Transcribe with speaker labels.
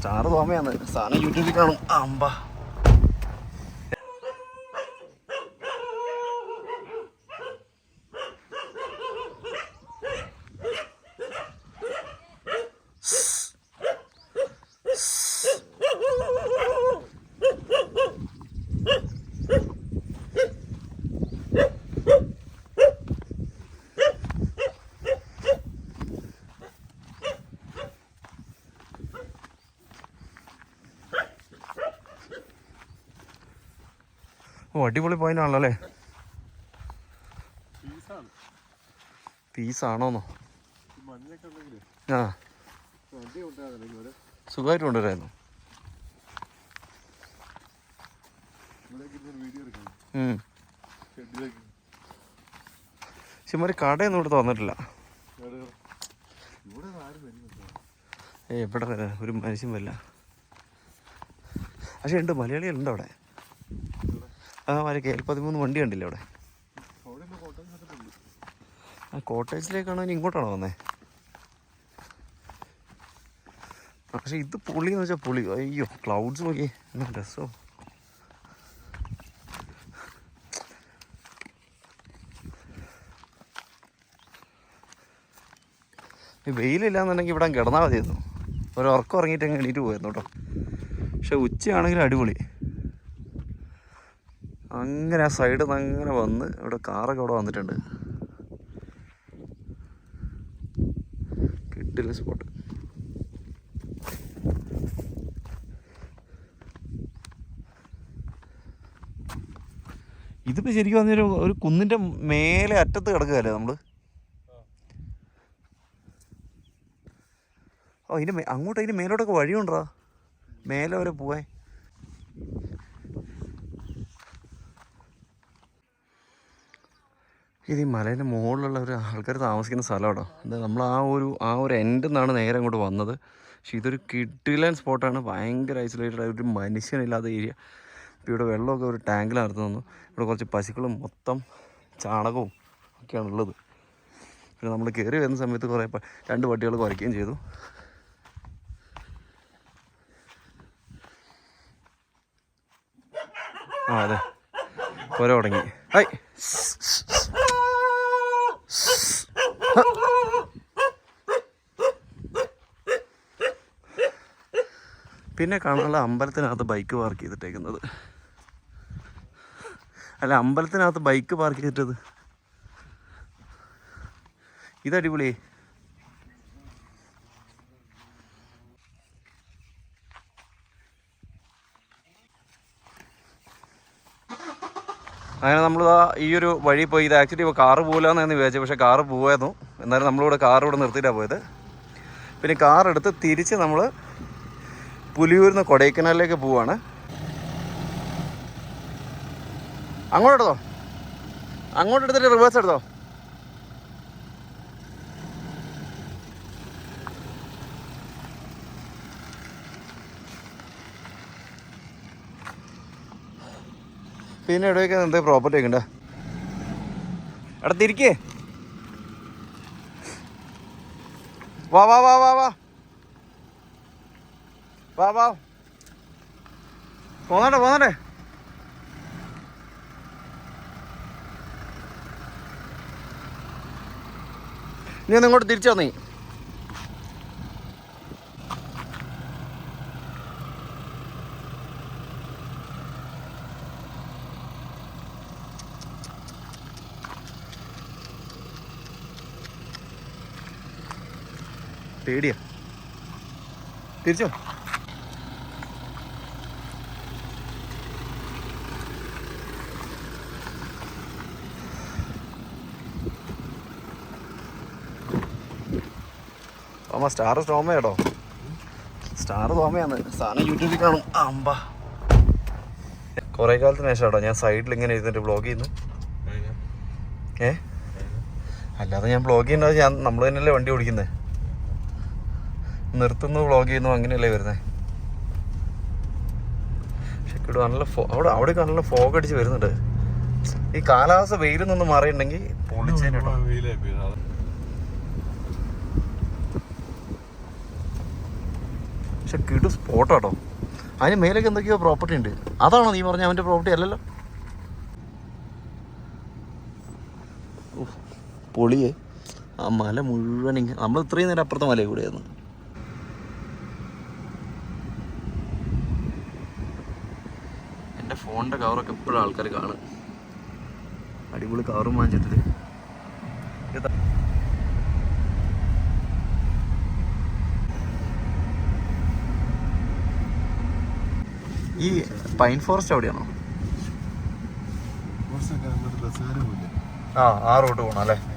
Speaker 1: Star തോമയാണ്. സാധനം യൂട്യൂബിൽ കാണും. അമ്പ. ഓ അടിപൊളി പോയിന്റാണല്ലോ അല്ലേ?
Speaker 2: പീസാണ്
Speaker 1: പീസാണോന്നോ ആ. സുഖമായിട്ട് കൊണ്ടുവരായിരുന്നു ഇമാര് കടയൊന്നും ഇവിടെ
Speaker 2: തന്നിട്ടില്ല
Speaker 1: ഏ എവിടെ? ഒരു മനുഷ്യൻ വല്ല പക്ഷെ ഉണ്ട് മലയാളികളുണ്ട് അവിടെ. ആ മാതിരി കെ എൽ പതിമൂന്ന് വണ്ടി കണ്ടില്ല അവിടെ? ആ കോട്ടേജിലേക്കാണോ ഇനി ഇങ്ങോട്ടാണോ വന്നേ? പക്ഷെ ഇത് പുളി എന്ന് വെച്ചാൽ പുളി അയ്യോ ക്ലൗഡ്സ് നോക്കി എന്നാ രസോ. വെയിലില്ലാന്നുണ്ടെങ്കിൽ ഇവിടെ കിടന്നാൽ മതിയായിരുന്നു. ഒരു ഉറക്കം ഇറങ്ങിയിട്ട് അങ്ങ് എണീറ്റ് പോയിരുന്നു കേട്ടോ. പക്ഷെ ഉച്ചയാണെങ്കിൽ അടിപൊളി. അങ്ങനെ ആ സൈഡിൽ നിന്ന് അങ്ങനെ വന്ന് ഇവിടെ കാറൊക്കെ അവിടെ വന്നിട്ടുണ്ട്. കിട്ടില്ല സ്പോട്ട് ഇതിപ്പോ ശരിക്കും പറഞ്ഞൊരു ഒരു കുന്നിന്റെ മേലെ അറ്റത്ത് കിടക്കുകയല്ലേ നമ്മൾ? ഓ ഇതിന്റെ മേ- അങ്ങോട്ട് അതിന്റെ മേലോട്ടൊക്കെ വഴിയുണ്ടോ? മേലെ വരെ പോവാൻ? ഇത് ഈ മലേന്റെ മുകളിലുള്ള ഒരു ആൾക്കാർ താമസിക്കുന്ന സ്ഥലമാണോ? എന്താ നമ്മൾ ആ ഒരു ആ ഒരു എൻഡിൽ നിന്നാണ് നേരെ അങ്ങോട്ട് വന്നത്. പക്ഷെ ഇതൊരു കിഡിലൻ സ്പോട്ടാണ് ഭയങ്കര ഐസൊലേറ്റഡ് ആയ ഒരു മനുഷ്യനില്ലാത്ത ഏരിയ ഇപ്പോൾ ഇവിടെ വെള്ളമൊക്കെ ഒരു ടാങ്കിൽ നടത്തു തന്നു ഇവിടെ കുറച്ച് പശുക്കളും മൊത്തം ചാണകവും ഒക്കെയാണ് ഉള്ളത്. പിന്നെ നമ്മൾ കയറി വരുന്ന സമയത്ത് കുറേ രണ്ട് പട്ടികൾ കുറയ്ക്കുകയും ചെയ്തു. ആ അതെ. പോരെ തുടങ്ങി ഹൈ പിന്നെ കാണാനുള്ള അമ്പലത്തിനകത്ത് ബൈക്ക് പാർക്ക് ചെയ്തിട്ടേക്കുന്നത്. അല്ല അമ്പലത്തിനകത്ത് ബൈക്ക് പാർക്ക് ചെയ്തിട്ടത്. ഇതടിപൊളി അങ്ങനെ നമ്മൾ ഈ ഒരു വഴി പോയി ഇത് ആക്ച്വലി ഇപ്പോൾ കാറ് പോകില്ലെന്ന് വിചാരിച്ചു പക്ഷേ കാറ് പോകായിരുന്നു എന്നാലും നമ്മളിവിടെ കാർ ഇവിടെ നിർത്തിയിട്ടാണ് പോയത്. പിന്നെ കാർ എടുത്ത് തിരിച്ച് നമ്മൾ പുലിയൂരിൽ നിന്ന് കൊടൈക്കനാലിലേക്ക് പോവാണ്. അങ്ങോട്ടെടുത്തോ? അങ്ങോട്ടെടുത്തിട്ട് റിവേഴ്സ് എടുത്തോ? പിന്നെ എവിടെയൊക്കെ എന്ത് പ്രോപ്പർട്ടി ഒക്കെ ഉണ്ട്? എടാ തിരിക്കേ. വാ വാ വാ വാ വാ. വാ വാ. പോന്നട്ടെ പോന്നട്ടെ. നീ ഒന്ന് ഇങ്ങോട്ട് തിരിച്ചു വന്നേ. പേടിയാ. തിരിച്ചോ? തോമ സ്റ്റാർ സ്റ്റോമയാടോ സ്റ്റാർ തോമയാണ് സാധനം യൂട്യൂബിൽ കാണും. അമ്പ. കുറേ കാലത്തിന് ശേഷം കേട്ടോ ഞാൻ സൈഡിൽ ഇങ്ങനെ ഇരുന്നിട്ട് ബ്ലോഗ് ചെയ്യുന്നു. ഏ? അല്ലാതെ ഞാൻ ബ്ലോഗ് ചെയ്യുന്നത് ഞാൻ നമ്മൾ തന്നെയല്ലേ വണ്ടി ഓടിക്കുന്നത് നിർത്തുന്നു വ്ളോഗ് ചെയ്യുന്നു അങ്ങനെയല്ലേ വരുന്നത് പക്ഷെ ഇവിടെ നല്ല ഫോ അവിടെ അവിടെയൊക്കെ നല്ല ഫോഗ് അടിച്ച് വരുന്നുണ്ട്. ഈ കാലാവസ്ഥ വെയിൽ നിന്ന് മാറിയിട്ടുണ്ടെങ്കിൽ പൊളിച്ചേനെ കേട്ടോ. പക്ഷെ കിടു സ്പോട്ടാട്ടോ അതിന് മേലേക്ക് എന്തൊക്കെയോ പ്രോപ്പർട്ടി ഉണ്ട്. അതാണോ നീ പറഞ്ഞ അവന്റെ പ്രോപ്പർട്ടി അല്ലല്ലോ? പൊളിയേ. ആ മല മുഴുവൻ നമ്മൾ ഇത്രയും നേരം അപ്പുറത്തെ മല കൂടെയായിരുന്നു. ഫോണിന്റെ കവറൊക്കെ എപ്പോഴും ആൾക്കാർ കാണും. അടിപൊളി കവറും വാങ്ങിച്ചിട്ട് ഈ പൈൻ ഫോറസ്റ്റ്
Speaker 2: എവിടെയാണോ?
Speaker 1: ആ ആ റോഡ് പോകണം അല്ലേ?